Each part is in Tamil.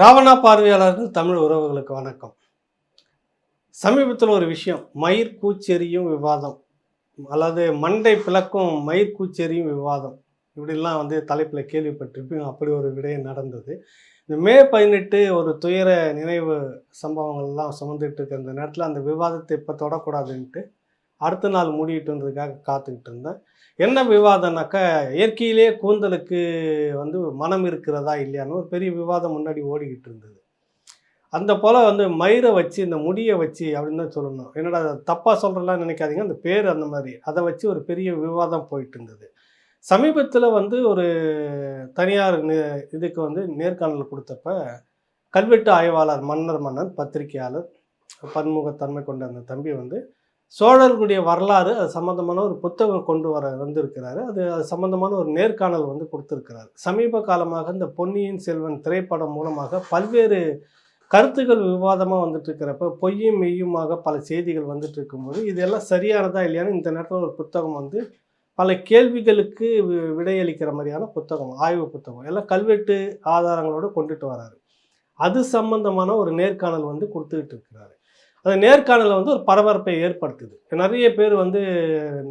ராவணா பார்வையாளர்கள் தமிழ் உறவுகளுக்கு வணக்கம். சமீபத்தில் ஒரு விஷயம் மயிர் கூச்செறியும் விவாதம் அல்லது மண்டை பிளக்கும் மயிர் கூச்செறியும் விவாதம் இப்படிலாம் வந்து தலைப்பில் கேள்விப்பட்டிருப்பேன் அப்படி ஒரு விடயம் நடந்தது. இந்த மே பதினெட்டு ஒரு துயர நினைவு சம்பவங்கள்லாம் சுமந்துட்டு இருக்க அந்த நேரத்தில் அந்த விவாதத்தை இப்போ தொடக்கூடாதுன்ட்டு அடுத்த நாள் மூடிட்டுன்றதுக்காக காத்துக்கிட்டு இருந்தேன். என்ன விவாதம்னாக்கா இயற்கையிலே கூந்தலுக்கு வந்து மனம் இருக்கிறதா இல்லையான்னு ஒரு பெரிய விவாதம் முன்னாடி ஓடிக்கிட்டு இருந்தது. அந்த போல் வந்து மயிரை வச்சு இந்த முடியை வச்சு அப்படின்னு தான் சொல்லணும். என்னடா தப்பாக சொல்கிறலாம் நினைக்காதீங்க. அந்த பேர் அந்த மாதிரி. அதை வச்சு ஒரு பெரிய விவாதம் போயிட்டு இருந்தது. சமீபத்தில் வந்து ஒரு தனியார் இதுக்கு வந்து நேர்காணல் கொடுத்தப்ப கல்வெட்டு ஆய்வாளர் மன்னர் மன்னன் பத்திரிகையாளர் பன்முகத்தன்மை கொண்ட அந்த தம்பி வந்து சோழர்களுடைய வரலாறு அது சம்மந்தமான ஒரு புத்தகம் கொண்டு வர வந்திருக்கிறாரு. அது அது சம்மந்தமான ஒரு நேர்காணல் வந்து கொடுத்துருக்கிறாரு. சமீப காலமாக இந்த பொன்னியின் செல்வன் திரைப்படம் மூலமாக பல்வேறு கருத்துக்கள் விவாதமாக வந்துட்டு இருக்கிறப்ப பொய்யும் மெய்யுமாக பல செய்திகள் வந்துட்டு இருக்கும்போது இதெல்லாம் சரியானதா இல்லையான்னு இந்த நேரத்தில் ஒரு புத்தகம் வந்து பல கேள்விகளுக்கு வி- விடையளிக்கிற மாதிரியான புத்தகம் ஆய்வு புத்தகம். எல்லாம் கல்வெட்டு ஆதாரங்களோடு கொண்டுட்டு வராரு. அது சம்பந்தமான ஒரு நேர்காணல் வந்து கொடுத்துக்கிட்டு இருக்கிறாரு அது நேர்காணலில் வந்து ஒரு பரபரப்பை ஏற்படுத்துது. நிறைய பேர் வந்து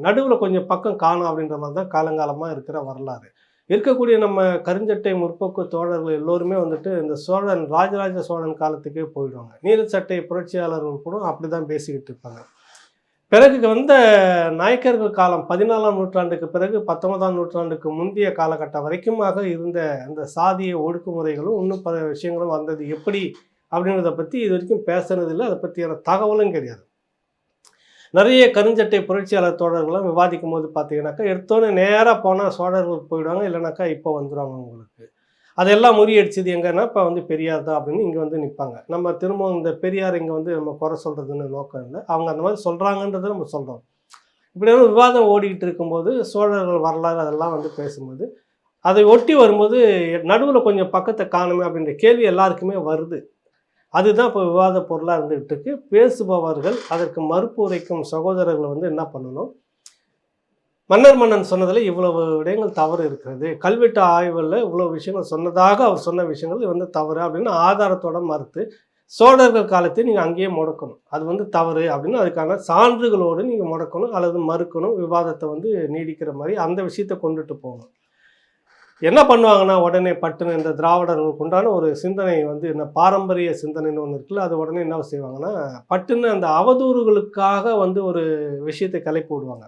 நடுவில் கொஞ்சம் பக்கம் காணும் அப்படின்ற மாதிரி தான் காலங்காலமாக இருக்கிற வரலாறு. இருக்கக்கூடிய நம்ம கருஞ்சட்டை முற்போக்கு தோழர்கள் எல்லோருமே வந்துட்டு இந்த சோழன் ராஜராஜ சோழன் காலத்துக்கே போயிடுவாங்க. நீலச்சட்டை புரட்சியாளர்கள் கூட அப்படி தான் பேசிக்கிட்டு இருப்பாங்க. பிறகு வந்த நாயக்கர்கள் காலம் பதினாலாம் நூற்றாண்டுக்கு பிறகு பத்தொன்பதாம் நூற்றாண்டுக்கு முந்தைய காலகட்டம் வரைக்குமாக இருந்த அந்த சாதிய ஒடுக்குமுறைகளும் இன்னும் பல விஷயங்களும் வந்தது. எப்படி அப்படின்றத பற்றி இது வரைக்கும் பேசுனதில்லை அதை பற்றியான தகவலும் கிடையாது. நிறைய கருஞ்சட்டை புரட்சியாளர் தோழர்கள்லாம் விவாதிக்கும் போது பார்த்தீங்கன்னாக்கா எடுத்தோன்னே நேராக போனால் சோழர்களுக்கு போயிடுவாங்க இல்லைனாக்கா இப்போ வந்துடுவாங்க உங்களுக்கு. அதெல்லாம் முறியடிச்சது எங்கன்னா இப்போ வந்து பெரியார் தான் அப்படின்னு இங்கே வந்து நிற்பாங்க நம்ம திரும்ப இந்த பெரியார் இங்கே வந்து நம்ம குறை சொல்கிறதுன்னு நோக்கம் இல்லை. அவங்க அந்த மாதிரி சொல்கிறாங்கன்றதை நம்ம சொல்கிறோம் இப்படியான விவாதம் ஓடிக்கிட்டு இருக்கும்போது சோழர்கள் வரலாறு அதெல்லாம் வந்து பேசும்போது அதை ஒட்டி வரும்போது நடுவில் கொஞ்சம் பக்கத்தை காணுமே அப்படின்ற கேள்வி எல்லாருக்குமே வருது. அதுதான் இப்போ விவாத பொருளாக இருந்துகிட்டு இருக்கு பேசுபவர்கள் அதற்கு மறுப்பு உரைக்கும் சகோதரர்கள் வந்து என்ன பண்ணணும்? மன்னர் மன்னன் சொன்னதில் இவ்வளவு விடயங்கள் தவறு இருக்கிறது. கல்வெட்டு ஆய்வில் இவ்வளோ விஷயங்கள் சொன்னதாக அவர் சொன்ன விஷயங்கள் வந்து தவறு அப்படின்னு ஆதாரத்தோட மறுத்து சோழர்கள் காலத்தை நீங்கள் அங்கேயே முடக்கணும். அது வந்து தவறு அப்படின்னு அதுக்கான சான்றுகளோடு நீங்கள் முடக்கணும் அல்லது மறுக்கணும். விவாதத்தை வந்து நீடிக்கிற மாதிரி அந்த விஷயத்தை கொண்டுட்டு போகணும். என்ன பண்ணுவாங்கன்னா உடனே பட்டுன்னு இந்த திராவிடர்களுக்கு உண்டான ஒரு சிந்தனை வந்து என்ன பாரம்பரிய சிந்தனைன்னு ஒன்று இருக்குல்ல அது உடனே என்ன செய்வாங்கன்னா பட்டுன்னு அந்த அவதூறுகளுக்காக வந்து ஒரு விஷயத்தை கலைப்பு விடுவாங்க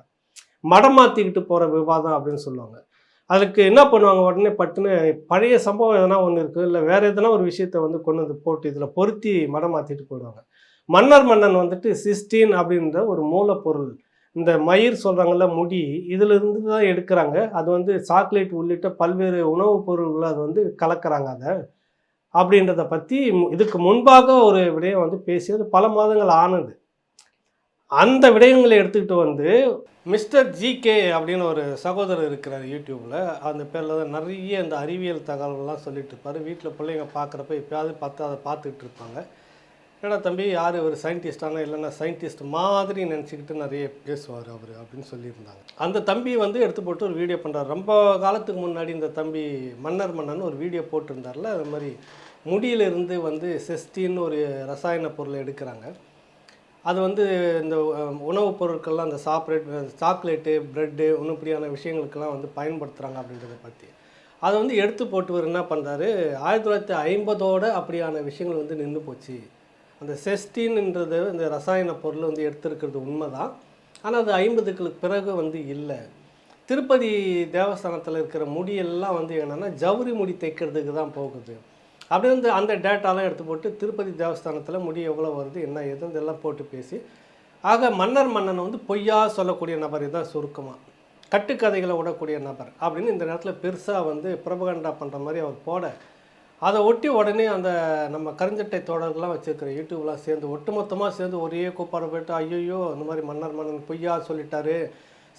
மடம் மாற்றிக்கிட்டு போகிற விவாதம் அப்படின்னு சொல்லுவாங்க. அதுக்கு என்ன பண்ணுவாங்க உடனே பட்டுன்னு பழைய சம்பவம் எதனா ஒன்று இருக்குது இல்லை வேறு எதனா ஒரு விஷயத்தை வந்து கொண்டு வந்து போட்டு இதில் பொருத்தி மடம் மாற்றிட்டு போயிடுவாங்க. மன்னர் மன்னன் வந்துட்டு சிஸ்டீன் அப்படின்ற ஒரு மூலப்பொருள் இந்த மயிர் சொல்கிறாங்கல்ல முடி இதிலிருந்து தான் எடுக்கிறாங்க. அது வந்து சாக்லேட் உள்ளிட்ட பல்வேறு உணவுப் பொருள்களை அது வந்து கலக்கிறாங்க அதை. அப்படின்றத பற்றி இதுக்கு முன்பாக ஒரு விடயம் வந்து பேசியது பல மாதங்கள் ஆனது. அந்த விடயங்களை எடுத்துக்கிட்டு வந்து மிஸ்டர் ஜிகே அப்படின்னு ஒரு சகோதரர் இருக்கிறார் யூடியூப்பில் அந்த பேரில் தான் நிறைய இந்த அறிவியல் தகவல்கள்லாம் சொல்லிட்டு இருப்பார். வீட்டில் பிள்ளைங்க பார்க்குறப்ப எப்பயாவது பார்த்து அதை பார்த்துக்கிட்டு இருப்பாங்க. ஏன்னா தம்பி யார்? ஒரு சயின்டிஸ்டானா இல்லைன்னா சயின்டிஸ்ட் மாதிரி நினச்சிக்கிட்டு நிறைய பேசுவார் அவர் அப்படின்னு சொல்லியிருந்தாங்க. அந்த தம்பி வந்து எடுத்து போட்டு ஒரு வீடியோ பண்ணுறாரு ரொம்ப காலத்துக்கு முன்னாடி இந்த தம்பி மன்னர் மன்னன் ஒரு வீடியோ போட்டிருந்தார்ல அது மாதிரி முடியிலிருந்து வந்து செஸ்டின்னு ஒரு ரசாயன பொருளை எடுக்கிறாங்க. அது வந்து இந்த உணவுப் பொருட்கள்லாம் அந்த சாப்ரேட் சாக்லேட்டு ப்ரெட்டு இன்னும் விஷயங்களுக்கெல்லாம் வந்து பயன்படுத்துகிறாங்க அப்படின்றத பற்றி அதை வந்து எடுத்து போட்டுவர் என்ன பண்ணுறாரு ஆயிரத்தி தொள்ளாயிரத்தி ஐம்பதோட அப்படியான விஷயங்கள் வந்து நின்று போச்சு. அந்த செஸ்டின்ன்றது இந்த ரசாயன பொருள் வந்து எடுத்திருக்கிறது உண்மைதான். ஆனால் அது ஐம்பதுகளுக்கு பிறகு வந்து இல்லை. திருப்பதி தேவஸ்தானத்தில் இருக்கிற முடியெல்லாம் வந்து என்னென்னா ஜவுரி முடி தைக்கிறதுக்கு தான் போகுது. அப்படி வந்து அந்த டேட்டாலாம் எடுத்து போட்டு திருப்பதி தேவஸ்தானத்தில் முடி எவ்வளோ வருது என்ன ஏது இதெல்லாம் போட்டு பேசி. ஆக மன்னர் மன்னன் வந்து பொய்யா சொல்லக்கூடிய நபர் இதுதான் சுருக்கமாக கட்டுக்கதைகளை விடக்கூடிய நபர் அப்படின்னு இந்த நேரத்தில் பெருசாக வந்து பிரபகண்டா பண்ணுற மாதிரி அவர் போட அதை ஒட்டி உடனே அந்த நம்ம கருஞ்சட்டை தோழர்கள்லாம் வச்சுருக்கிற யூடியூப்லாம் சேர்ந்து ஒட்டுமொத்தமாக சேர்ந்து ஒரே கூப்பாடு போயிட்டு ஐயோ இந்த மாதிரி மன்னர் மன்னன் பொய்யா சொல்லிட்டாரு.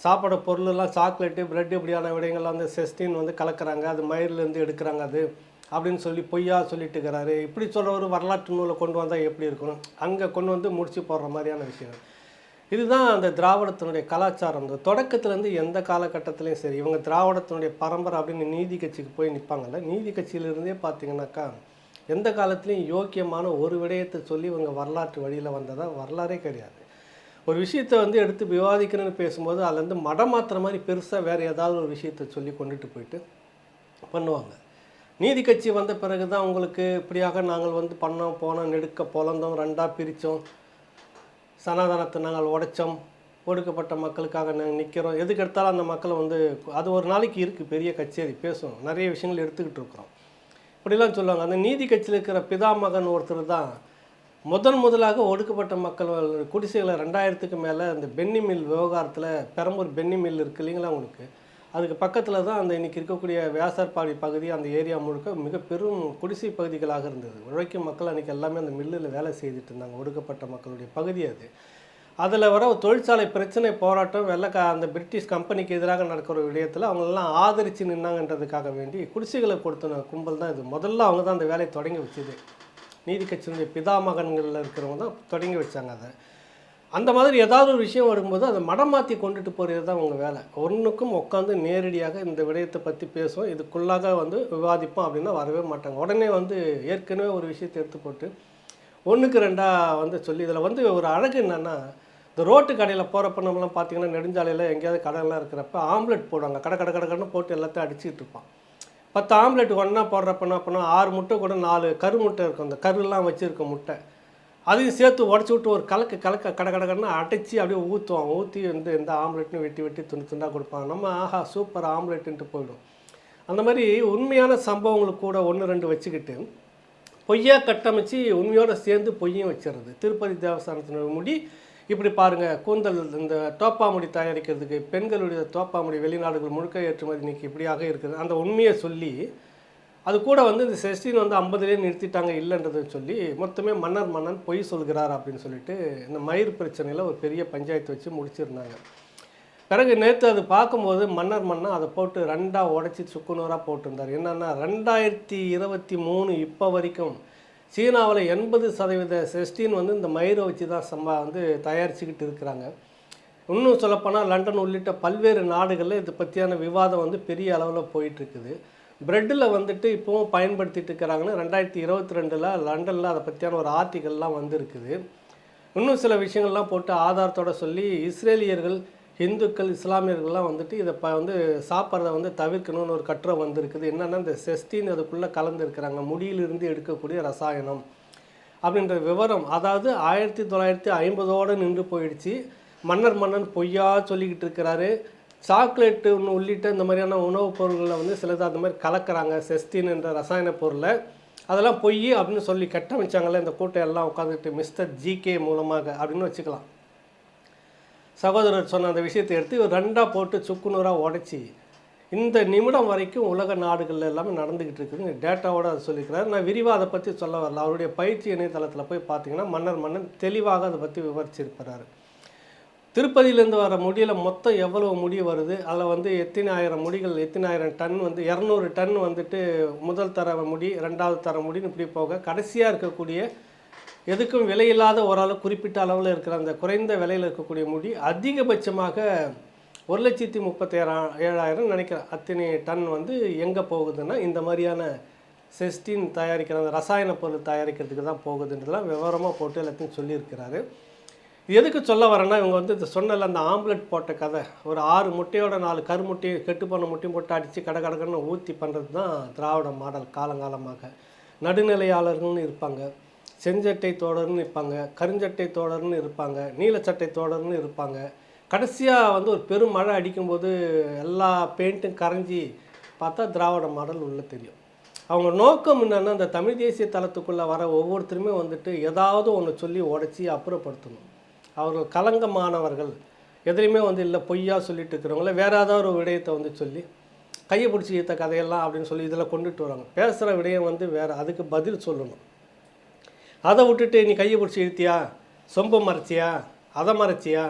சாப்பாடு பொருளெல்லாம் சாக்லேட்டு பிரெட் இப்படியான விடயங்கள்லாம் வந்து செஸ்டின் வந்து கலக்கிறாங்க. அது மயிர்லேருந்து எடுக்கிறாங்க அது அப்படின்னு சொல்லி பொய்யா சொல்லிட்டு இருக்கிறாரு இப்படி சொல்கிற ஒரு வரலாற்று நூலை கொண்டு வந்தால் எப்படி இருக்கணும் அங்கே கொண்டு வந்து முடிச்சு போடுற மாதிரியான விஷயம் இதுதான் அந்த திராவிடத்தினுடைய கலாச்சாரம். இந்த தொடக்கத்துலேருந்து எந்த காலகட்டத்திலையும் சரி இவங்க திராவிடத்தினுடைய பரம்பரை அப்படின்னு நீதி கட்சிக்கு போய் நிற்பாங்கல்ல நீதி கட்சியிலிருந்தே பார்த்தீங்கன்னாக்கா எந்த காலத்துலேயும் யோக்கியமான ஒரு விடயத்தை சொல்லி இவங்க வரலாற்று வழியில் வந்ததாக வரலாறே கிடையாது. ஒரு விஷயத்தை வந்து எடுத்து விவாதிக்கணும்னு பேசும்போது அதுலேருந்து மடம் மாத்துற மாதிரி பெருசாக வேறு ஏதாவது ஒரு விஷயத்தை சொல்லி கொண்டுட்டு போயிட்டு பண்ணுவாங்க. நீதி கட்சி வந்த பிறகு தான் உங்களுக்கு இப்படியாக நாங்கள் வந்து பண்ணோம் போனோம் நெடுக்க பொலந்தோம் ரெண்டாக பிரித்தோம் சனாதனத்தை நாங்கள் உடைச்சோம் ஒடுக்கப்பட்ட மக்களுக்காக நாங்கள் நிற்கிறோம். எதுக்கு எடுத்தாலும் அந்த மக்களை வந்து அது ஒரு நாளைக்கு இருக்குது பெரிய கச்சேரி பேசும் நிறைய விஷயங்கள் எடுத்துக்கிட்டு இருக்கிறோம். இப்படிலாம் சொல்லுவாங்க. அந்த நீதி கட்சியில் இருக்கிற பிதாமகன் ஒருத்தர் தான் முதன் முதலாக ஒடுக்கப்பட்ட மக்கள் குடிசைகளை ரெண்டாயிரத்துக்கு மேலே அந்த பென்னி மில் விவகாரத்தில் பெரம்பூர் பென்னி மில் இருக்கு இல்லைங்களா உங்களுக்கு? அதுக்கு பக்கத்தில் தான் அந்த இன்றைக்கி இருக்கக்கூடிய வியாசார்பாடி பகுதி அந்த ஏரியா முழுக்க மிக பெரும் குடிசை பகுதிகளாக இருந்தது. உழைக்கும் மக்கள் அன்றைக்கி எல்லாமே அந்த மில்லில் வேலை செய்துட்டு இருந்தாங்க. ஒடுக்கப்பட்ட மக்களுடைய பகுதி அது. அதில் வர தொழிற்சாலை பிரச்சனை போராட்டம் வெள்ளக்கா அந்த பிரிட்டிஷ் கம்பெனிக்கு எதிராக நடக்கிற விடயத்தில் அவங்களெல்லாம் ஆதரித்து நின்னாங்கன்றதுக்காக வேண்டி குடிசைகளை கொடுத்த கும்பல் தான் இது. முதல்ல அவங்க தான் அந்த வேலையை தொடங்கி வச்சது. நீதி கட்சியினுடைய பிதாமகன்களில் இருக்கிறவங்க தான் தொடங்கி வச்சாங்க அதை. அந்த மாதிரி ஏதாவது ஒரு விஷயம் வரும்போது அதை மடம் மாற்றி கொண்டுட்டு போகிறது தான் உங்கள் வேலை. ஒன்றுக்கும் உட்காந்து நேரடியாக இந்த விடயத்தை பற்றி பேசுவோம். இதுக்குள்ளாக வந்து விவாதிப்போம் அப்படின்னா வரவே மாட்டாங்க. உடனே வந்து ஏற்கனவே ஒரு விஷயத்தை எடுத்து போட்டு ஒன்றுக்கு ரெண்டாக வந்து சொல்லி இதில் வந்து ஒரு அழகு என்னென்னா இந்த ரோட்டு கடையில் போகிறப்ப நம்மலாம் பார்த்தீங்கன்னா நெடுஞ்சாலையில் எங்கேயாவது கடைலாம் இருக்கிறப்ப ஆம்லெட் போடுவாங்க. கடை கடை கடை கடைன்னு போட்டு எல்லாத்தையும் அடிச்சுட்டு இருப்பான். பத்து ஆம்லெட் ஒன்றா போடுறப்ப என்ன பண்ணோம் ஆறு முட்டை கூட நாலு கரு முட்டை இருக்கும். அந்த கருலாம் வச்சுருக்க முட்டை. அதையும் சேர்த்து உடச்சி விட்டு ஒரு கலக்கு கலக்க கட கடை கடன்னு அடைச்சி அப்படியே ஊற்றுவான் ஊற்றி வந்து எந்த ஆம்லெட்னு வெட்டி வெட்டி துண்டு துண்டாக கொடுப்பாங்க. நம்ம ஆஹா சூப்பர் ஆம்லெட்டுன்ட்டு போயிடும். அந்த மாதிரி உண்மையான சம்பவங்களுக்கு கூட ஒன்று ரெண்டு வச்சுக்கிட்டு பொய்யா கட்டமைச்சு உண்மையோடு சேர்ந்து பொய்யும் வச்சிடுறது. திருப்பதி தேவஸ்தானத்தினுடைய முடி. இப்படி பாருங்கள் கூந்தல் இந்த தோப்பாமுடி தயாரிக்கிறதுக்கு பெண்களுடைய தோப்பாமுடி வெளிநாடுகள் முழுக்க ஏற்றுமதி இன்னைக்கு இப்படியாக இருக்குது. அந்த உண்மையை சொல்லி அது கூட வந்து இந்த செஸ்டின் வந்து ஐம்பதுலேயே நிறுத்திட்டாங்க இல்லைன்றதை சொல்லி மொத்தமே மன்னர் மன்னன் பொய் சொல்கிறார் அப்படின்னு சொல்லிட்டு இந்த மயிர் பிரச்சனையில் ஒரு பெரிய பஞ்சாயத்து வச்சு முடிச்சிருந்தாங்க. பிறகு நேற்று அது பார்க்கும்போது மன்னர் மன்னன் அதை போட்டு ரெண்டாக உடச்சி சுக்குநூறாக போட்டிருந்தார். என்னென்னா ரெண்டாயிரத்தி இருபத்தி மூணு இப்போ வரைக்கும் சீனாவில் எண்பது சதவீத செஸ்டின் வந்து இந்த மயிரை வச்சு தான் சம்பா வந்து தயாரிச்சுக்கிட்டு இருக்கிறாங்க. இன்னும் சொல்லப்போனால் லண்டன் உள்ளிட்ட பல்வேறு நாடுகளில் இது பற்றியான விவாதம் வந்து பெரிய அளவில் போயிட்டுருக்குது ப்ரெட்டில் வந்துட்டு இப்போவும் பயன்படுத்திட்டு இருக்கிறாங்கன்னு ரெண்டாயிரத்தி இருபத்தி ரெண்டில் லண்டனில் அதை பற்றியான ஒரு ஆர்டிக்கல்லாம் வந்திருக்குது. இன்னும் சில விஷயங்கள்லாம் போட்டு ஆதாரத்தோட சொல்லி இஸ்ரேலியர்கள் இந்துக்கள் இஸ்லாமியர்கள்லாம் வந்துட்டு இதை ப வந்து சாப்பிட்றத வந்து தவிர்க்கணும்னு ஒரு கட்டுரை வந்திருக்குது. என்னென்னா இந்த செஸ்டின் அதுக்குள்ளே கலந்துருக்கிறாங்க. முடியிலிருந்து எடுக்கக்கூடிய ரசாயனம் அப்படின்ற விவரம். அதாவது ஆயிரத்தி தொள்ளாயிரத்தி ஐம்பதோடு நின்று போயிடுச்சு. மன்னர் மன்னன் பொய்யா சொல்லிக்கிட்டு இருக்கிறாரு. சாக்லேட்டு ஒன்று உள்ளிட்ட இந்த மாதிரியான உணவுப் பொருள்களை வந்து சிலது அந்த மாதிரி கலக்கிறாங்க. செஸ்டின் என்ற ரசாயன பொருளை. அதெல்லாம் பொய் அப்படின்னு சொல்லி கட்டமைச்சாங்கல்ல இந்த கூட்டம் எல்லாம் உட்காந்துட்டு மிஸ்டர் ஜிகே மூலமாக அப்படின்னு வச்சுக்கலாம். சகோதரர் சொன்ன அந்த விஷயத்தை எடுத்து இவர் ரெண்டாக போட்டு சுக்குநூறாக உடச்சி இந்த நிமிடம் வரைக்கும் உலக நாடுகளில் எல்லாமே நடந்துக்கிட்டு இருக்குதுங்க டேட்டாவோட அதை சொல்லிக்கிறார். நான் விரிவாக அதை பற்றி சொல்ல வரல. அவருடைய பயிற்சி இணையதளத்தில் போய் பார்த்தீங்கன்னா மன்னர் மன்னன் தெளிவாக அதை பற்றி விவரிச்சிருக்கிறாரு. திருப்பதியிலேருந்து வர முடியில் மொத்தம் எவ்வளவு முடி வருது? அதில் வந்து எத்தனை ஆயிரம் முடிகள் எத்தனை ஆயிரம் டன் வந்து இரநூறு டன் வந்துட்டு முதல் தர முடி ரெண்டாவது தர முடின்னு இப்படி போக கடைசியாக இருக்கக்கூடிய எதுக்கும் விலையில்லாத ஓரளவு குறிப்பிட்ட அளவில் இருக்கிற அந்த குறைந்த விலையில் இருக்கக்கூடிய முடி அதிகபட்சமாக ஒரு லட்சத்தி முப்பத்தேழாம் ஏழாயிரம் நினைக்கிறேன். அத்தனை டன் வந்து எங்கே போகுதுன்னா இந்த மாதிரியான செஸ்டின் தயாரிக்கிற அந்த ரசாயன பொருள் தயாரிக்கிறதுக்கு தான் போகுதுன்றதெல்லாம் விவரமாக போட்டு எல்லாத்தையும் சொல்லியிருக்கிறாரு. எதுக்கு சொல்ல வரேன்னா இவங்க வந்து இந்த சொன்னல அந்த ஆம்லெட் போட்ட கதை. ஒரு ஆறு முட்டையோட நாலு கருமுட்டையை கெட்டு போன முட்டையும் போட்டு அடித்து கடை கடகடன்னு ஊற்றி பண்ணுறது தான் திராவிட மாடல் காலங்காலமாக. நடுநிலையாளர்கள்னு இருப்பாங்க. செஞ்சட்டை தோழர்னு இருப்பாங்க. கருஞ்சட்டை தோழர்னு இருப்பாங்க. நீலச்சட்டை தோழர்னு இருப்பாங்க. கடைசியாக வந்து ஒரு பெரும் மழை அடிக்கும்போது எல்லா பெயிண்ட்டும் கரைஞ்சி பார்த்தா திராவிட மாடல் உள்ளே தெரியும். அவங்க நோக்கம் என்னென்னா அந்த தமிழ் தேசிய தளத்துக்குள்ளே வர ஒவ்வொருத்தருமே வந்துட்டு ஏதாவது ஒன்று சொல்லி உடச்சி அப்புறப்படுத்தணும். அவர்கள் கலங்கமானவர்கள். எதுலேயுமே வந்து இல்லை பொய்யா சொல்லிட்டு இருக்கிறவங்கள வேற ஏதாவது ஒரு விடயத்தை வந்து சொல்லி கையை பிடிச்சி ஈத்த கதையெல்லாம் அப்படின்னு சொல்லி இதில் கொண்டுட்டு வராங்க. பேசுகிற விடயம் வந்து வேறு அதுக்கு பதில் சொல்லணும். அதை விட்டுட்டு நீ கையை பிடிச்சி இழுத்தியா? சொம்பு மறைச்சியா? அதை மறைச்சியா?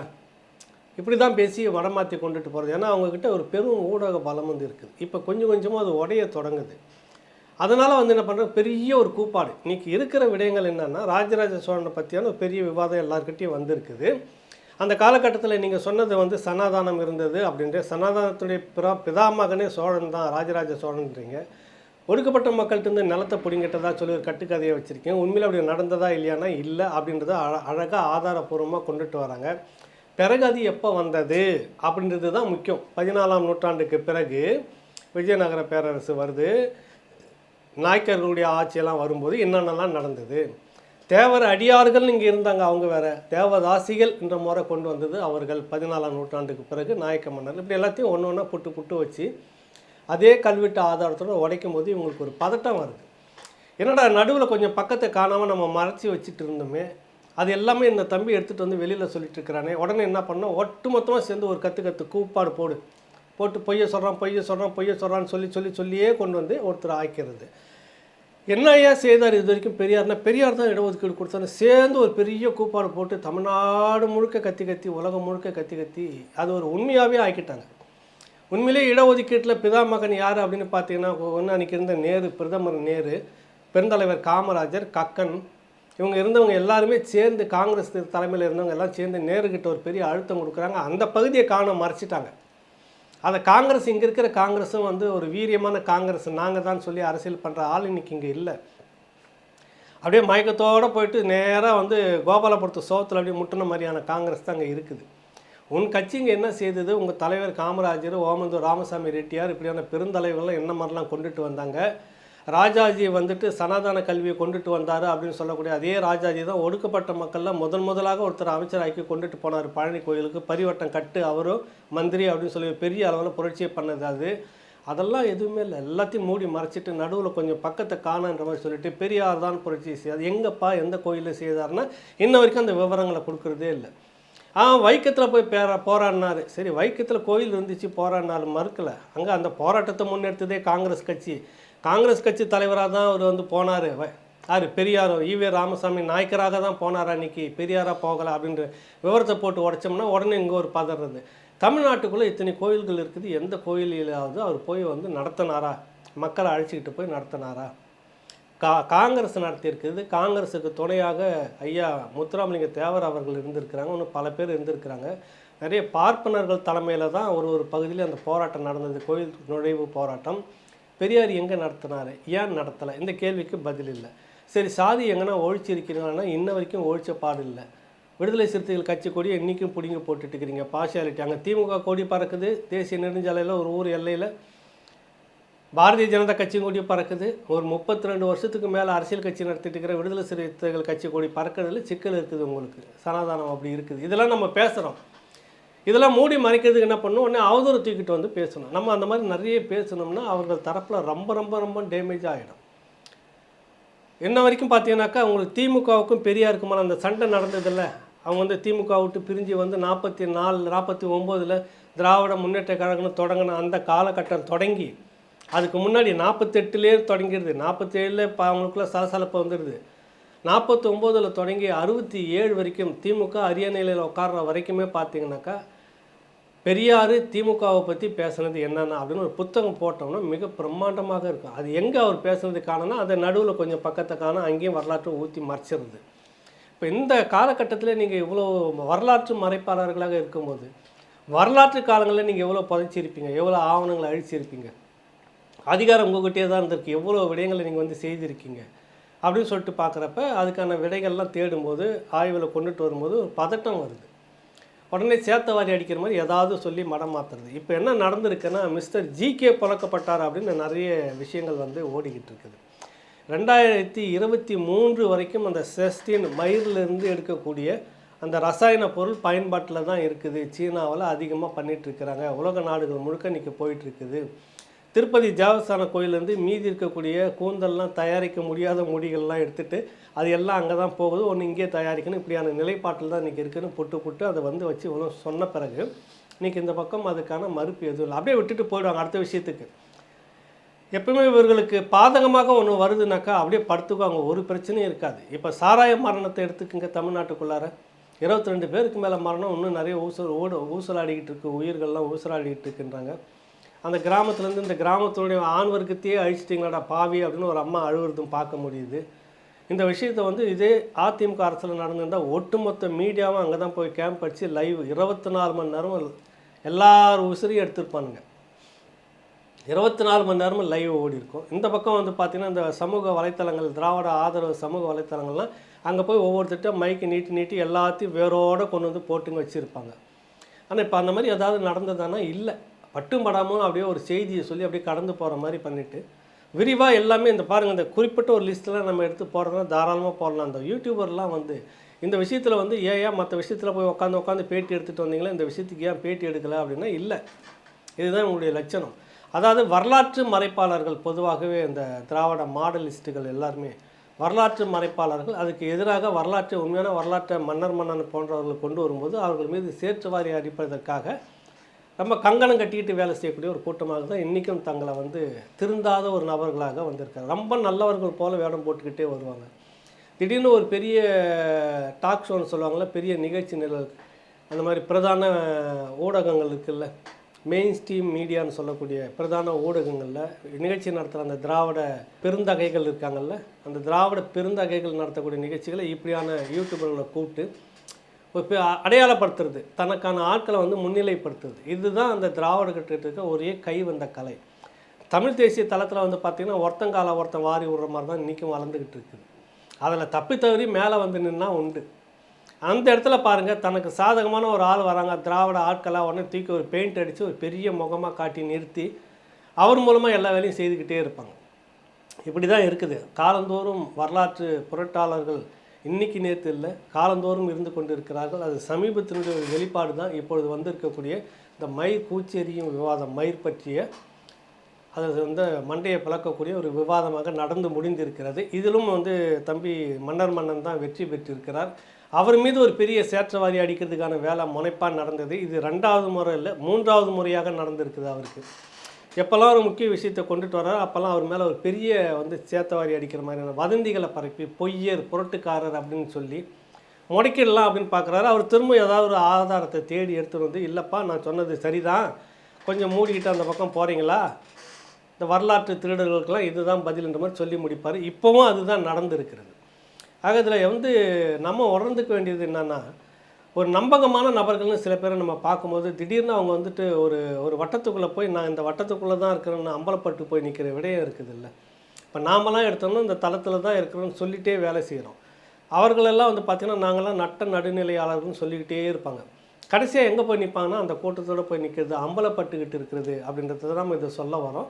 இப்படி தான் பேசி வடமாற்றி கொண்டுட்டு போகிறது ஏன்னா அவங்கக்கிட்ட ஒரு பெரும் ஊடக பலம் வந்து இருக்குது. இப்போ கொஞ்சம் கொஞ்சமாக அது உடைய தொடங்குது. அதனால் வந்து என்ன பண்ணுறது பெரிய ஒரு கூப்பாடு. இன்றைக்கி இருக்கிற விடயங்கள் என்னென்னா ராஜராஜ சோழனை பற்றியான ஒரு பெரிய விவாதம் எல்லாருக்கிட்டையும் வந்திருக்குது. அந்த காலகட்டத்தில் நீங்கள் சொன்னது வந்து சனாதானம் இருந்தது அப்படின்ற சனாதானத்துடைய பிறா பிதாமகனே சோழன் தான் ராஜராஜ சோழன்றீங்க. ஒடுக்கப்பட்ட மக்கள்கிட்ட நிலத்தை பிடிங்கிட்டதா சொல்லி ஒரு கட்டுக்கதையை வச்சுருக்கேன் உண்மையில் அப்படி நடந்ததா இல்லையானா இல்லை அப்படின்றத அழ அழகாக ஆதாரப்பூர்வமாக கொண்டுட்டு வராங்க. பிறகு அது எப்போ வந்தது அப்படின்றது தான் முக்கியம். பதினாலாம் நூற்றாண்டுக்கு பிறகு விஜயநகர பேரரசு வருது. நாயக்கர்களுடைய ஆட்சியெல்லாம் வரும்போது என்னென்னலாம் நடந்தது? தேவர் அடியார்கள் இங்கே இருந்தாங்க அவங்க வேற. தேவதாசிகள் என்ற முறை கொண்டு வந்தது அவர்கள் பதினாலாம் நூற்றாண்டுக்கு பிறகு நாயக்க மன்னர் இப்படி எல்லாத்தையும் ஒன்று ஒன்றா புட்டு புட்டு வச்சு அதே கல்வெட்டு ஆதாரத்தோடு உடைக்கும் போது இவங்களுக்கு ஒரு பதட்டம் வருது. என்னடா நடுவில் கொஞ்சம் பக்கத்தை காணாமல் நம்ம மறைச்சி வச்சுட்டு இருந்தோமே. அது எல்லாமே இந்த தம்பி எடுத்துகிட்டு வந்து வெளியில் சொல்லிட்டு இருக்கிறானே. உடனே என்ன பண்ணோம் ஒட்டு மொத்தமாக சேர்ந்து ஒரு கற்று கற்று கூப்பாடு போடு. போட்டு பொய்ய சொல்கிறான் பொய்ய சொல்கிறான் பொய்ய சொல்கிறான்னு சொல்லி சொல்லி சொல்லியே கொண்டு வந்து ஒருத்தர் ஆக்கிறது என்ன ஏன் செய்தார் இது வரைக்கும் பெரியார்னா பெரியார் தான் இடஒதுக்கீடு கொடுத்தாரு. சேர்ந்து ஒரு பெரிய கூப்பாடு போட்டு தமிழ்நாடு முழுக்க கத்தி கத்தி உலகம் முழுக்க கத்தி கத்தி அது ஒரு உண்மையாகவே ஆக்கிட்டாங்க. உண்மையிலே இடஒதுக்கீட்டில் பிதாமகன் யார் அப்படின்னு பார்த்தீங்கன்னா ஒன்று அன்றைக்கி இருந்த நேரு பிரதமர் நேரு பெருந்தலைவர் காமராஜர் கக்கன். இவங்க இருந்தவங்க எல்லாருமே சேர்ந்து காங்கிரஸ் தலைமையில் இருந்தவங்க எல்லாம் சேர்ந்து நேருக்கிட்ட ஒரு பெரிய அழுத்தம் கொடுக்குறாங்க. அந்த பகுதியை காண மறைச்சிட்டாங்க. அதை காங்கிரஸ் இங்கே இருக்கிற காங்கிரஸும் வந்து ஒரு வீரியமான காங்கிரஸ். நாங்கள் தான் சொல்லி அரசியல் பண்ணுற ஆள் இன்னைக்கு இங்கே இல்லை. அப்படியே மயக்கத்தோடு போயிட்டு நேராக வந்து கோபாலபுரத்து சோத்தில் அப்படியே முட்டின மாதிரியான காங்கிரஸ் தான் அங்கே இருக்குது. உன் கட்சி இங்கே என்ன செய்தது? உங்கள் தலைவர் காமராஜர் ஓமந்தூர் ராமசாமி ரெட்டியார் இப்படியான பெருந்தலைவர்கள்லாம் என்ன மாதிரிலாம் கொண்டுட்டு வந்தாங்க? ராஜாஜி வந்துட்டு சனாதன கல்வியை கொண்டுட்டு வந்தார் அப்படின்னு சொல்லக்கூடிய அதே ராஜாஜி தான் ஒடுக்கப்பட்ட மக்கள்லாம் முதன் முதலாக ஒருத்தர் அமைச்சராக்கி கொண்டுட்டு போனார். பழனி கோயிலுக்கு பரிவட்டம் கட்டு அவரும் மந்திரி அப்படின்னு சொல்லி பெரிய அளவில் புரட்சியை பண்ணது அது. அதெல்லாம் எதுவுமே இல்லை. எல்லாத்தையும் மூடி மறைச்சிட்டு நடுவில் கொஞ்சம் பக்கத்தை காணன்ற மாதிரி சொல்லிட்டு பெரியார் தான் புரட்சி செய்யாது எங்கப்பா எந்த கோயிலில் செய்தார்னா இன்ன வரைக்கும் அந்த விவரங்களை கொடுக்குறதே இல்லை. ஆ வைக்கத்தில் போய் பேர போராடினாரு. சரி வைக்கத்தில் கோயில் இருந்துச்சு போராடினாலும் மறுக்கலை. அங்கே அந்த போராட்டத்தை முன்னெடுத்ததே காங்கிரஸ் கட்சி. காங்கிரஸ் கட்சி தலைவராக தான் அவர் வந்து போனார். யார்? பெரியார் ஈவே ராமசாமி நாயக்கராக தான் போனார் அன்னைக்கு. பெரியாராக போகலை அப்படின்ற விவரத்தை போட்டு உடைச்சோம்னா உடனே இங்கே ஒரு பதறது. தமிழ்நாட்டுக்குள்ளே இத்தனை கோயில்கள் இருக்குது. எந்த கோயிலாவது அவர் போய் வந்து நடத்தினாரா? மக்களை அழைச்சிக்கிட்டு போய் நடத்தினாரா? கா காங்கிரஸ் நடத்தியிருக்குது காங்கிரஸுக்கு துணையாக ஐயா முத்துராமலிங்க தேவர் அவர்கள் இருந்திருக்கிறாங்க. இன்னும் பல பேர் இருந்திருக்கிறாங்க. நிறைய பார்ப்பனர்கள் தலைமையில் தான் ஒரு ஒரு பகுதியில் அந்த போராட்டம் நடந்தது. கோயில் நுழைவு போராட்டம். பெரியார் எங்கே நடத்தினார்? ஏன் நடத்தலை? இந்த கேள்விக்கு பதில் இல்லை. சரி சாதி எங்கன்னா ஒழிச்சிருக்கிறீங்கன்னா இன்ன வரைக்கும் ஒழிச்ச பாடு இல்லை. விடுதலை சிறுத்தைகள் கட்சி கொடி இன்றைக்கும் பிடிங்க போட்டுட்டு இருக்கிறீங்க. பார்ஷியாலிட்டி அங்கே திமுக கொடி பறக்குது. தேசிய நெடுஞ்சாலையில் ஒரு ஊர் எல்லையில் பாரதிய ஜனதா கட்சி கொடி பறக்குது. ஒரு முப்பத்தி ரெண்டு வருஷத்துக்கு மேலே அரசியல் கட்சி நடத்திட்டு இருக்கிற விடுதலை சிறுத்தைகள் கட்சி கொடி பறக்கிறதுல சிக்கல் இருக்குது உங்களுக்கு. சனாதானம் அப்படி இருக்குது. இதெல்லாம் நம்ம பேசுகிறோம் இதெல்லாம் மூடி மறைக்கிறதுக்கு என்ன பண்ணணும் உடனே அவதூறு தூக்கிட்டு வந்து பேசணும். நம்ம அந்த மாதிரி நிறைய பேசணும்னா அவர்கள் தரப்பில் ரொம்ப ரொம்ப ரொம்ப டேமேஜ் ஆகிடும் என்ன வரைக்கும் பார்த்தீங்கன்னாக்கா அவங்களுக்கு திமுகவுக்கும் பெரியாருக்குமான அந்த சண்டை நடந்ததில்ல. அவங்க வந்து திமுக விட்டு பிரிஞ்சு வந்து நாற்பத்தி நாலு நாற்பத்தி ஒம்போதில் திராவிட முன்னேற்ற கழகம்னு தொடங்கின அந்த காலகட்டம் தொடங்கி அதுக்கு முன்னாடி நாற்பத்தெட்டுலேயே தொடங்கிடுது. நாற்பத்தேழில் இப்போ அவங்களுக்குள்ள சலசலப்பு வந்துடுது. நாற்பத்தி ஒம்போதில் தொடங்கி அறுபத்தி ஏழு வரைக்கும் திமுக அரியணையில் உட்கார்ற வரைக்குமே பார்த்தீங்கன்னாக்கா பெரியார் திமுகவை பற்றி பேசுனது என்னென்ன அப்படின்னு ஒரு புத்தகம் போட்டோம்னா மிக பிரம்மாண்டமாக இருக்கும். அது எங்கே அவர் பேசுனது காணனா அதை நடுவில் கொஞ்சம் பக்கத்தை காண அங்கேயும் வரலாற்றை ஊற்றி மறைச்சிருது இப்போ இந்த காலகட்டத்தில் நீங்கள் இவ்வளோ வரலாற்று மறைப்பாளர்களாக இருக்கும்போது வரலாற்று காலங்களில் நீங்கள் எவ்வளோ புதைச்சிருப்பீங்க? எவ்வளோ ஆவணங்களை அழிச்சிருப்பீங்க? அதிகாரம் உங்ககிட்டே தான் இருந்திருக்கு. எவ்வளோ விடயங்களை நீங்கள் வந்து செய்திருக்கீங்க? அப்படின்னு சொல்லிட்டு பார்க்குறப்ப அதுக்கான விடைகள்லாம் தேடும்போது ஆய்வில் கொண்டுட்டு வரும்போது ஒரு பதட்டம் வருது. உடனே சேத்தவாரி அடிக்கிற மாதிரி ஏதாவது சொல்லி மடம் மாற்றுறது இப்போ என்ன நடந்திருக்குன்னா மிஸ்டர் ஜிகே புழக்கப்பட்டார் அப்படின்னு நிறைய விஷயங்கள் வந்து ஓடிக்கிட்டு இருக்குது. ரெண்டாயிரத்தி இருபத்தி மூன்று வரைக்கும் அந்த செஸ்டின் மயிரிலிருந்து எடுக்கக்கூடிய அந்த ரசாயன பொருள் பயன்பாட்டில் தான் இருக்குது. சீனாவில் அதிகமாக பண்ணிகிட்ருக்கிறாங்க உலக நாடுகள் முழுக்க இன்றைக்கி போயிட்டுருக்குது திருப்பதி தேவஸ்தான கோயிலேருந்து மீதி இருக்கக்கூடிய கூந்தல்லாம் தயாரிக்க முடியாத முடிகள்லாம் எடுத்துகிட்டு அது எல்லாம் அங்கே தான் போகுது. ஒன்று இங்கே தயாரிக்கணும். இப்படியான நிலைப்பாட்டில் தான் இன்றைக்கி இருக்குன்னு புட்டு புட்டு அதை வந்து வச்சு ஒன்று சொன்ன பிறகு இன்றைக்கி இந்த பக்கம் அதுக்கான மறுப்பு எதுவும் இல்லை. அப்படியே விட்டுட்டு போயிடுவாங்க அடுத்த விஷயத்துக்கு. எப்பவுமே இவர்களுக்கு பாதகமாக ஒன்று வருதுனாக்கா அப்படியே படுத்துக்குவாங்க ஒரு பிரச்சனையும் இருக்காது. இப்போ சாராய மரணத்தை எடுத்துக்கங்க தமிழ்நாட்டுக்குள்ளார. இருபத்தி ரெண்டு பேருக்கு மேலே மரணம் இன்னும் நிறைய ஊசல் ஓடு ஊசலாடிக்கிட்டு இருக்கு உயிர்கள்லாம் ஊசலாடிக்கிட்டு இருக்குன்றாங்க. அந்த கிராமத்துலேருந்து இந்த கிராமத்தினுடைய ஆண் வர்க்கத்தையே அழிச்சிட்டிங்களாடா பாவி அப்படின்னு ஒரு அம்மா அழுகிறதும் பார்க்க முடியுது. இந்த விஷயத்தை வந்து இதே அதிமுக அரசில் நடந்திருந்தால் ஒட்டுமொத்த மீடியாவும் அங்கே தான் போய் கேம்ப் அடித்து லைவ் இருபத்தி நாலு மணி நேரமும் எல்லார் உசிரியும் எடுத்திருப்பானுங்க. இருபத்தி நாலு மணி நேரமும் லைவ் ஓடி இருக்கும். இந்த பக்கம் வந்து பார்த்திங்கன்னா இந்த சமூக வலைத்தளங்கள் திராவிட ஆதரவு சமூக வலைத்தளங்கள்லாம் அங்கே போய் ஒவ்வொருத்திட்ட மைக்கு நீட்டி நீட்டி எல்லாத்தையும் வேரோடு கொண்டு வந்து போட்டுங்க வச்சுருப்பாங்க. ஆனால் இப்போ அந்த மாதிரி ஏதாவது நடந்ததுன்னா இல்லை. பட்டும் படாமல் அப்படியே ஒரு செய்தியை சொல்லி அப்படியே கடந்து போகிற மாதிரி பண்ணிவிட்டு விரிவாக எல்லாமே இந்த பாருங்கள் இந்த குறிப்பிட்ட ஒரு லிஸ்ட்டில் நம்ம எடுத்து போடுறோம்னா தாராளமாக போடலாம். அந்த யூடியூபர்லாம் வந்து இந்த விஷயத்தில் வந்து ஏன் ஏன் மற்ற விஷயத்தில் போய் உட்காந்து உட்காந்து பேட்டி எடுத்துகிட்டு வந்தீங்களா? இந்த விஷயத்துக்கு ஏன் பேட்டி எடுக்கலை அப்படின்னா இல்லை. இதுதான் உங்களுடைய லட்சணம். அதாவது வரலாற்று மறைப்பாளர்கள் பொதுவாகவே இந்த திராவிட மாடலிஸ்ட்டுகள் எல்லாருமே வரலாற்று மறைப்பாளர்கள் அதுக்கு எதிராக வரலாற்று உண்மையான வரலாற்றை மன்னர் மன்னன் போன்றவர்கள் கொண்டு வரும்போது அவர்கள் மீது சேற்றுவாரி அடிப்பதற்காக ரொம்ப கங்கணம் கட்டிக்கிட்டு வேலை செய்யக்கூடிய ஒரு கூட்டமாக தான் இன்றைக்கும் தங்களை வந்து திருந்தாத ஒரு நபர்களாக வந்திருக்காங்க. ரொம்ப நல்லவர்கள் போல வேடம் போட்டுக்கிட்டே வருவாங்க. திடீர்னு ஒரு பெரிய டாக் ஷோன்னு சொல்லுவாங்கள்ல பெரிய நிகழ்ச்சி நிரல் அந்த மாதிரி பிரதான ஊடகங்கள் இருக்குல்ல மெயின் ஸ்ட்ரீம் மீடியான்னு சொல்லக்கூடிய பிரதான ஊடகங்களில் நிகழ்ச்சி நடத்துகிற அந்த திராவிட பெருந்தகைகள் இருக்காங்கல்ல அந்த திராவிட பெருந்தகைகள் நடத்தக்கூடிய நிகழ்ச்சிகளை இப்படியான யூடியூபர்களை கூப்பிட்டு அடையாளப்படுத்துறது. தனக்கான ஆட்களை வந்து முன்னிலைப்படுத்துறது. இதுதான் அந்த திராவிட கட்டத்துக்கு ஒரே கை வந்த கலை. தமிழ் தேசிய தளத்தில் வந்து பார்த்திங்கன்னா ஒருத்தங்கால ஒருத்தன் வாரி விடுற மாதிரி தான் இன்றைக்கும் வளர்ந்துக்கிட்டு இருக்குது. அதில் தப்பி தவறி மேலே வந்து நின்னா உண்டு. அந்த இடத்துல பாருங்கள் தனக்கு சாதகமான ஒரு ஆள் வராங்க. திராவிட ஆட்களாக உடனே தூக்கி ஒரு பெயிண்ட் அடித்து ஒரு பெரிய முகமாக காட்டி நிறுத்தி அவர் மூலமாக எல்லா வேலையும் செய்துக்கிட்டே இருப்பாங்க. இப்படி தான் இருக்குது. காலந்தோறும் வரலாற்று புரட்டாளர்கள் இன்னைக்கு நேற்று இல்லை காலந்தோறும் இருந்து கொண்டு இருக்கிறார்கள் அது சமீபத்தினுடைய ஒரு வெளிப்பாடு தான் இப்பொழுது வந்திருக்கக்கூடிய இந்த மயிர் கூச்செறியும் விவாதம் மயிர் பற்றிய அது வந்து மண்டையை பிளக்கக்கூடிய ஒரு விவாதமாக நடந்து முடிந்திருக்கிறது. இதிலும் வந்து தம்பி மன்னர் மன்னன் தான் வெற்றி பெற்றிருக்கிறார். அவர் மீது ஒரு பெரிய சேற்றவாரி அடிக்கிறதுக்கான வேலை முனைப்பாக நடந்தது. இது ரெண்டாவது முறை இல்லை மூன்றாவது முறையாக நடந்திருக்குது அவருக்கு. எப்போல்லாம் ஒரு முக்கிய விஷயத்தை கொண்டுட்டு வர்றாரோ அப்போல்லாம் அவர் மேலே ஒரு பெரிய வந்து சேத்தவாரி அடிக்கிற மாதிரியான வதந்திகளை பரப்பி பொய்யர் புரட்டுக்காரர் அப்படின்னு சொல்லி முடக்கிடலாம் அப்படின்னு பார்க்குறாரு அவர் திரும்ப ஏதாவது ஒரு ஆதாரத்தை தேடி எடுத்துகிட்டு வந்து இல்லைப்பா நான் சொன்னது சரிதான். கொஞ்சம் மூடிக்கிட்டு அந்த பக்கம் போகிறீங்களா இந்த வரலாற்று திருடர்களுக்கெல்லாம் இதுதான் பதில்ன்ற மாதிரி சொல்லி முடிப்பார். இப்போவும் அதுதான் நடந்திருக்கிறது. ஆக இதில் வந்து நம்ம உணர்ந்துக்க வேண்டியது என்னென்னா ஒரு நம்பகமான நபர்கள்னு சில பேரை நம்ம பார்க்கும்போது திடீர்னு அவங்க வந்துட்டு ஒரு ஒரு வட்டத்துக்குள்ளே போய் நான் இந்த வட்டத்துக்குள்ளே தான் இருக்கிறேன்னு அம்பலப்பட்டு போய் நிற்கிற விடையே இருக்குது இல்லை இப்போ நாமெல்லாம் எடுத்தோம்னா இந்த தளத்தில் தான் இருக்கிறோன்னு சொல்லிகிட்டே வேலை செய்கிறோம் அவர்களெல்லாம் வந்து பார்த்திங்கன்னா நாங்கள்லாம் நட்ட நடுநிலையாளர்கள்னு சொல்லிக்கிட்டே இருப்பாங்க. கடைசியாக எங்கே போய் நிற்பாங்கன்னா அந்த கூட்டத்தோடு போய் நிற்கிறது அம்பலப்பட்டுக்கிட்டு இருக்கிறது அப்படின்றத நம்ம இதை சொல்ல வரோம்.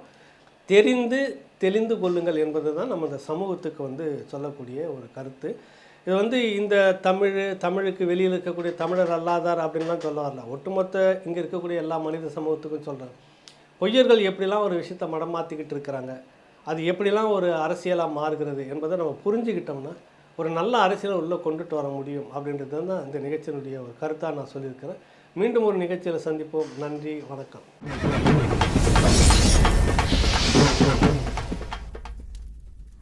தெரிந்து தெளிந்து கொள்ளுங்கள் என்பது தான் நம்ம இந்த சமூகத்துக்கு வந்து சொல்லக்கூடிய ஒரு கருத்து. இது வந்து இந்த தமிழ் தமிழுக்கு வெளியில் இருக்கக்கூடிய தமிழர் அல்லாதார் அப்படின்லாம் சொல்ல வரல ஒட்டுமொத்த இங்கே இருக்கக்கூடிய எல்லா மனித சமூகத்துக்கும் சொல்கிறேன் பொய்யர்கள் எப்படிலாம் ஒரு விஷயத்தை மடமாற்றிக்கிட்டு இருக்கிறாங்க அது எப்படிலாம் ஒரு அரசியலாக மாறுகிறது என்பதை நம்ம புரிஞ்சுக்கிட்டோம்னா ஒரு நல்ல அரசியலை உள்ளே கொண்டுட்டு வர முடியும் அப்படின்றது தான் இந்த நிகழ்ச்சியினுடைய ஒரு கருத்தாக நான் சொல்லியிருக்கிறேன். மீண்டும் ஒரு நிகழ்ச்சியில் சந்திப்போம். நன்றி வணக்கம்.